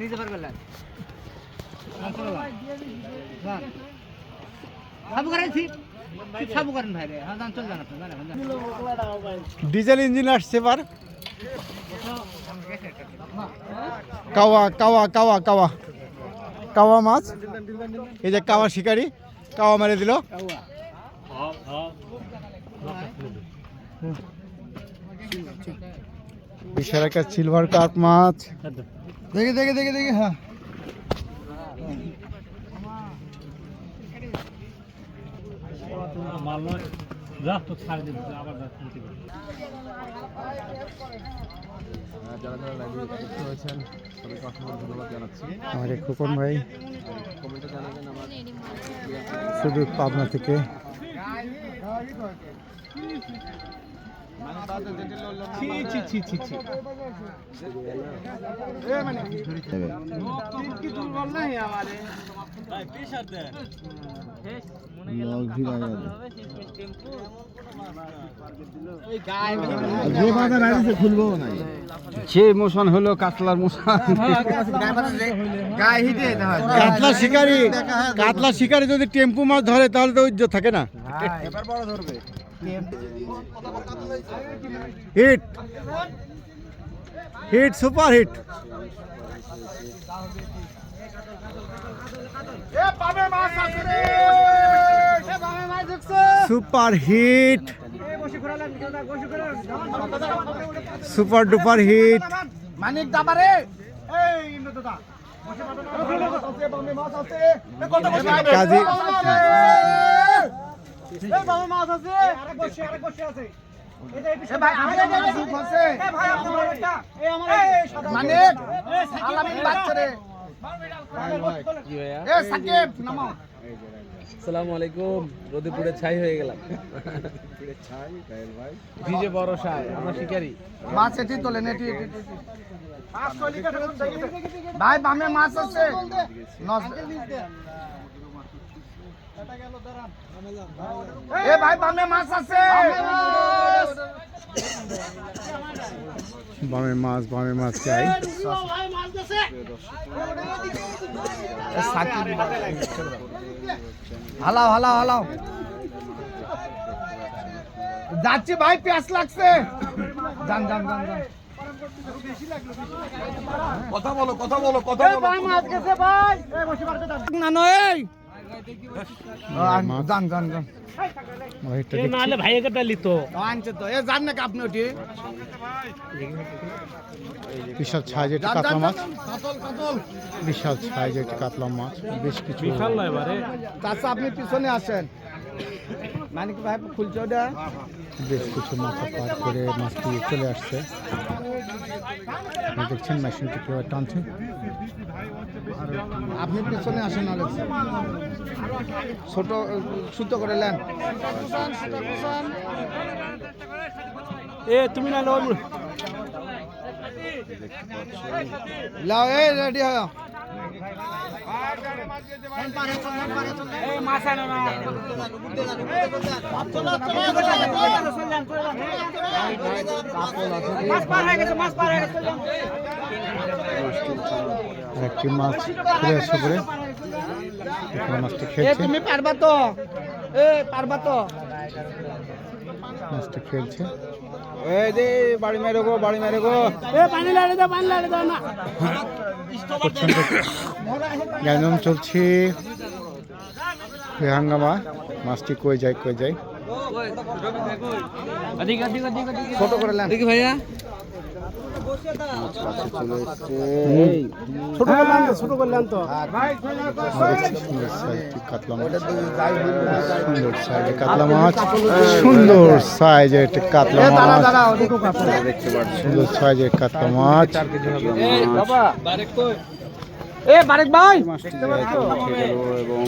নিজে পার করলেন diesel engine আসছে এবার। কাওয়া কাওয়া কাওয়া কাওয়া। কাওয়া মাছ। এই যে কাওয়া শিকারি, কাওয়া মেরে দিল। বিশাল একটা সিলভার কাপ মাছ। দেখি দেখি দেখি দেখি হ্যাঁ। যারা যারা লাইভে যুক্ত হয়েছেন সবাইকে অসংখ্য ধন্যবাদ জানাচ্ছি। আমার এই খোকন ভাই কমেন্টে জানাবেন আমার শুধু পাবনা থেকে। যে মোশন হলো কাতলার মোশন। কাতলা শিকারি কাতলা শিকারি যদি টেম্পু মাছ ধরে তাহলে তো ইজ্জত থাকে না। এবার বড় ধরবে। হিট। হিট। সুপার হিট এ পাবে মাছ আছে রে এ পাবে মাছ দেখছে super hit super duper hit Manik দাবারে এই ইন্দ্র দাদা বসে মাছ আছে বামে মাছ আছে এ কত বসে কাজী- এই বামে মাছ আছে আরেক বসে আরেক বসে আছে এ ভাই আমাদের সুখ আছে এ ভাই আপনার একটা এই আমার মানিক আসসালামু আলাইকুম। রোদে পুড়ে ছাই হয়ে গেলাম। ভিজে বড় সাই আমরা শিকারি। মাছ এটি তোলেন এটি। ভাই বামে মাছ আছে। এ ভাই বামে মাছ আছে। বামে মাছ বামে মাছ চাই। হালাও হালাও হালাও। যাচ্ছি ভাই প্যাস লাগছে। যান যান যান যান। কথা বলো কথা বলো কথা এই ভাই মাছ গেছে ভাই। এই বসে মারতে দাও না নয় যান যান যান। হিটটা দেখছি। আনছে তো। এ যান না আপনি ওটি বিশাল সাইজের যান, কাতলা মাছ। বিশাল সাইজের কাতলা মাছ। বেশ কিছু চাচা আপনি পিছনে আসেন। মানে কি ভাই খুলছে ওটা? বেশ কিছু মাথা পার করে মাছটি চলে আসছে। দেখছেন মেশিনটি কীভাবে টানছে? আপনি পিছনে আসেন আলেক্স। ছোট সুতো করে নেন। এ তুমি না লো লাও এই রেডি হয় আর একটি মাছ ফিরে আসছে পরে মাছটি এ তুমি পারবা তো। এ পারবা তো। মাছটি খেলছে। বাড়ি মেরে গো বাড়ি মেরে গো। এ পানি লাড়ে দাও পানি লাড়ে দাও না। প্রচণ্ড চলছে। হাঙ্গামা মাছটি কই যায় কই যায়? ছোট করে দেখি ভাইয়া। ছোট করলাম তো ছোট করলাম তো। সুন্দর কাতলা মাছ। সুন্দর সাইজের কাতলা। মাছ সুন্দর মাছ কাতলা মাছ। এ বারেক ভাই এবং